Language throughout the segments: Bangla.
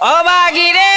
অবাগিরে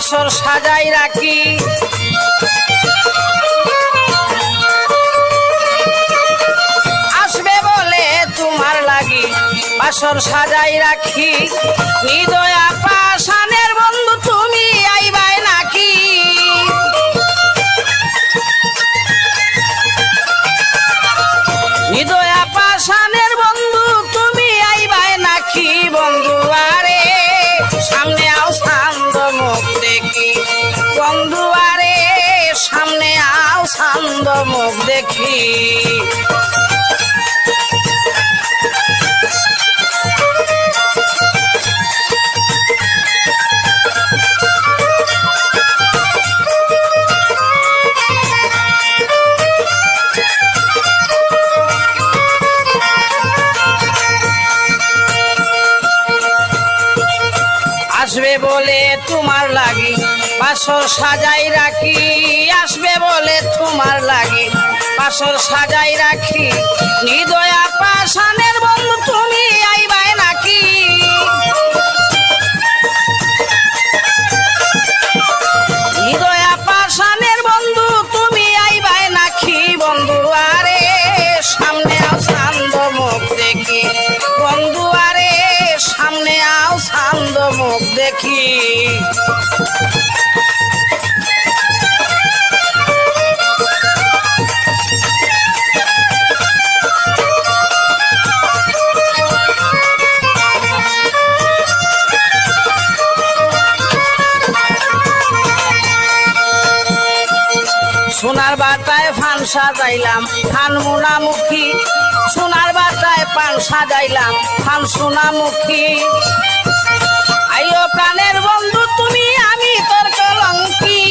বাসর সাজাই রাখি। আসবে বলে তোমার লাগি আসর সাজাই রাখি। হৃদয়া পাশানের শান্ত মুখ দেখি। আসবে বলে তোমার লাগে। পাশর সাজাই রাখি, আসবে বলে তোমার লাগে। পাশর সাজাই রাখি, হৃদয়া পাশানের সোনার বাতায় ফান সাজাইলাম, ফান মুনামুখী। সোনার বাতায় পান সাজাইলাম, ফান সোনামুখী। আইও প্রাণের বন্ধু, তুমি, আমি তোর কলঙ্কি।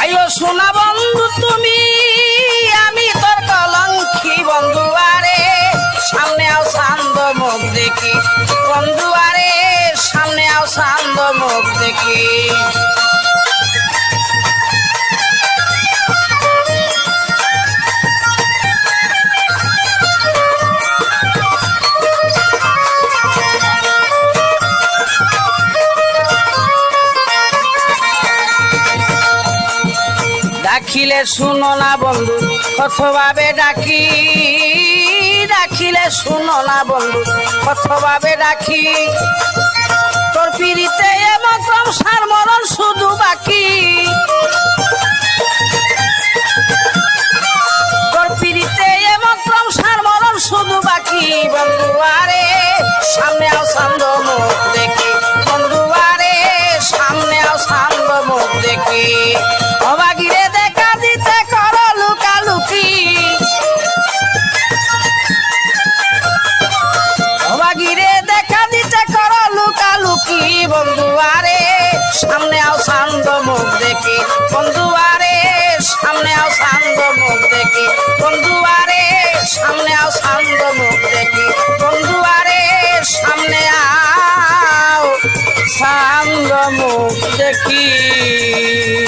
আইও সোনা বন্ধু, তুমি, আমি তোর কলঙ্কি। বন্ধু আরে, সামনে আও সান্দ মুখ দেখি। বন্ধু সান্দ মুখ দেখি। ডাকিলে শুনো না বন্ধু কতভাবে ডাকি। ডাকিলে শুনো না বন্ধু কতভাবে ডাকি। তোর এবং সংসার মরণ শুধু বাকি। আও মুখ দেখি। বন্ধু আরে, সামনে আও সান্দ মুখ দেখি। বন্ধু আরে, সামনে আও সান্দ মুখ দেখি। বন্ধু আরে, সামনে আও সান্দ মুখ দেখি।